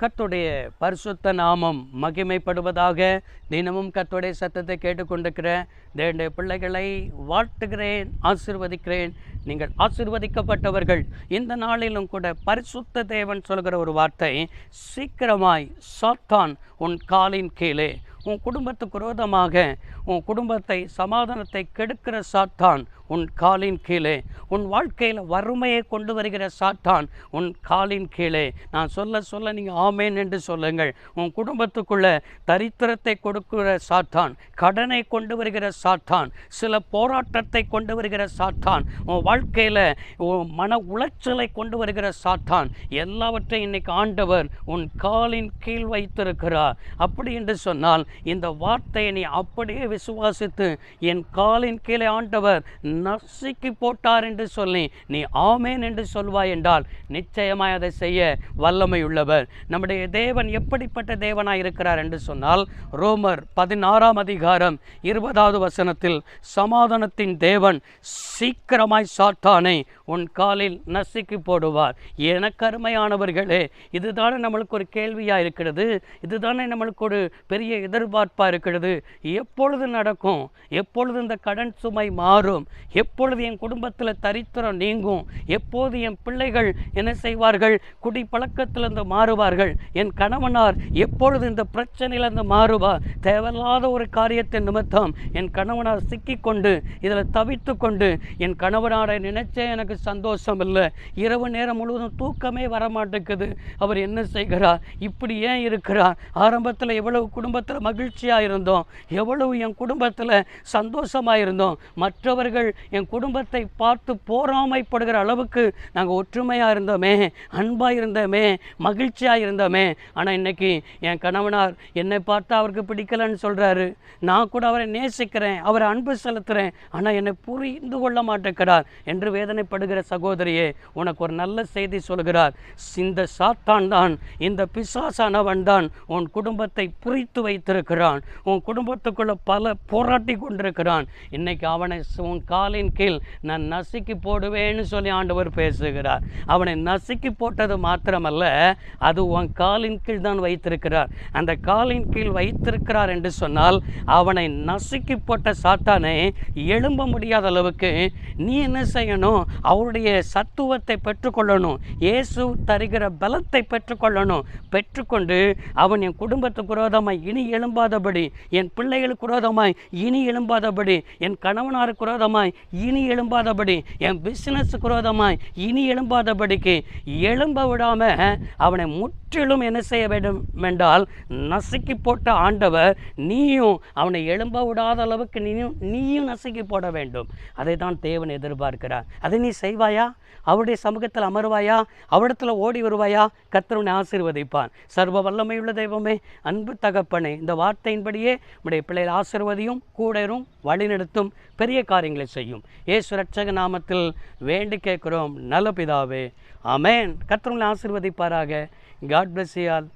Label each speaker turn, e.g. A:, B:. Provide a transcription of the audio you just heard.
A: கத்துடைய பரிசுத்த நாமம் மகிமைப்படுவதாக தினமும் கத்துடைய சத்தத்தை கேட்டுக்கொண்டிருக்கிற தேவனுடைய பிள்ளைகளை வாழ்த்துகிறேன் ஆசிர்வதிக்கிறேன். நீங்கள் ஆசிர்வதிக்கப்பட்டவர்கள். இந்த நாளிலும் கூட பரிசுத்த தேவன் சொல்கிற ஒரு வார்த்தை சீக்கிரமாய் சாத்தான் உன் காலின் கீழே. உன் குடும்பத்துக்கு விரோதமாக உன் குடும்பத்தை சமாதானத்தை கெடுக்கிற சாத்தான் உன் காலின் கீழே உன் வாழ்க்கையில் வறுமையை கொண்டு வருகிற சாத்தான் உன் காலின் கீழே. நான் சொல்ல சொல்ல நீங்கள் ஆமேன் என்று சொல்லுங்கள். உன் குடும்பத்துக்குள்ள தரித்திரத்தை கொடுக்கிற சாத்தான் கடனை கொண்டு வருகிற சாத்தான் சில போராட்டத்தை கொண்டு வருகிற சாத்தான் உன் வாழ்க்கையில் உன் மன உளைச்சலை கொண்டு வருகிற சாத்தான் எல்லாவற்றையும் இன்னைக்கு ஆண்டவர் உன் காலின் கீழ் வைத்திருக்கிறார். அப்படி என்று சொன்னால் இந்த வார்த்தையை நீ அப்படியே விசுவாசித்து என் காலின் கீழே ஆண்டவர் நசுக்கி போட்டார் என்று சொல்லி நீ ஆமேன் என்று சொல்வாய் என்றால் நிச்சயமாய் அதை செய்ய வல்லமை உள்ளவர் நம்முடைய தேவன் எப்படிப்பட்ட தேவனாய் இருக்கிறார் என்று சொன்னால் ரோமர் பதினாறாம் அதிகாரம் இருபதாவது வசனத்தில் சமாதானத்தின் தேவன் சீக்கிரமாய் சாத்தானை உன் காலில் நசுக்கி போடுவார். எனக்கு அருமையானவர்களே இதுதானே நம்மளுக்கு ஒரு கேள்வியாக இருக்கிறது. இதுதானே நம்மளுக்கு ஒரு பெரிய எதிர்பார்ப்பாக இருக்கிறது. எப்பொழுது நடக்கும்? எப்பொழுது இந்த கடன் சுமை மாறும்? எப்பொழுது என் குடும்பத்தில் தரித்திரம் நீங்கும் எப்போது என் பிள்ளைகள் என்ன செய்வார்கள் குடி பழக்கத்திலிருந்து மாறுவார்கள் என் கணவனார் எப்பொழுது இந்த பிரச்சனையிலிருந்து மாறுவார் தேவையில்லாத ஒரு காரியத்தின் நிமித்தம் என் கணவனார் சிக்கிக்கொண்டு இதில் தவித்து கொண்டு என் கணவனாரை நினைச்சே எனக்கு சந்தோஷம் இல்லை இரவு நேரம் முழுவதும் தூக்கமே வர மாட்டேங்குது அவர் என்ன செய்கிறார்? இப்படி ஏன் இருக்கிறார்? ஆரம்பத்தில் எவ்வளவு குடும்பத்தில் மகிழ்ச்சியாக இருந்தோம் எவ்வளவு என் குடும்பத்தில் சந்தோஷமாக இருந்தோம். மற்றவர்கள் என் குடும்பத்தை பார்த்து போராமைப்படுகிற அளவுக்கு நாங்கள் ஒற்றுமையாக இருந்தோமே அன்பாக இருந்தோமே மகிழ்ச்சியாக இருந்தோமே. ஆனால் இன்னைக்கு என் கணவனார் என்னை பார்த்தா அவருக்கு பிடிக்கலன்னு சொல்கிறாரு நான் கூட அவரை நேசிக்கிறேன் அவரை அன்பு செலுத்துகிறேன் ஆனால் என்னை புரிந்து கொள்ள மாட்டேங்கிறார் என்று வேதனைப்படுகிற சகோதரியே உனக்கு ஒரு நல்ல செய்தி சொல்கிறார். இந்த சாத்தான் தான் இந்த பிசாசானவன் தான் உன் குடும்பத்தை புரித்து வைத்திருக்கிறான். உன் குடும்பத்துக்குள்ள பல போராட்டி கொண்டிருக்கிறான். இன்னைக்கு அவனை உன் காலின் கீழ் நான் நசுக்கி போடுவேன்னு சொல்லி ஆண்டவர் பேசுகிறார். அவனை நசுக்கி போட்டது மாத்திரமல்ல அது உன் காலின் கீழ் தான் வைத்திருக்கிறார். அந்த காலின் கீழ் வைத்திருக்கிறார் என்று சொன்னால் அவனை நசுக்கி போட்ட சாத்தானை எழும்ப முடியாத அளவுக்கு நீ என்ன செய்யணும்? அவருடைய சத்துவத்தை பெற்றுக்கொள்ளணும். இயேசு தருகிற பலத்தை பெற்றுக்கொள்ளணும். பெற்றுக்கொண்டு அவன் என் குடும்பத்துக்கு விரோதமாய் இனி எழும்பாதபடி என் பிள்ளைகளுக்கு விரோதமாய் இனி எழும்பாதபடி என் கணவனாருக்கு விரோதமாய் இனி எழும்பாதபடி என் பிஸ்னஸ் குரோதமாய் இனி எழும்பாதபடிக்கு எழும்ப விடாம அவனை முற்றிலும் என்ன செய்ய வேண்டும் என்றால் நசுக்கி போட்ட ஆண்டவர் நீயும் அவனை எழும்ப விடாத அளவுக்கு நீயும் நீயும் நசுக்கி போட வேண்டும். அதை தான் தேவன் எதிர்பார்க்கிறார். அதை நீ செய்வாயா? அவருடைய சமூகத்தில் அமர்வாயா? அவரிடத்தில் ஓடி வருவாயா? கத்தருனை ஆசீர்வதிப்பான் சர்வ வல்லமையுள்ள தெய்வமே அன்பு தகப்பனே இந்த வார்த்தையின்படியே நம்முடைய பிள்ளைகள் ஆசீர்வதியும் கூடரும் வழிநடத்தும் பெரிய காரியங்களை செய்யும். ஏசு ரட்சக நாமத்தில் வேண்டி கேட்கிறோம். நல்ல பிதாவே அமேன் கர்த்தர் உங்களை காட் bless you all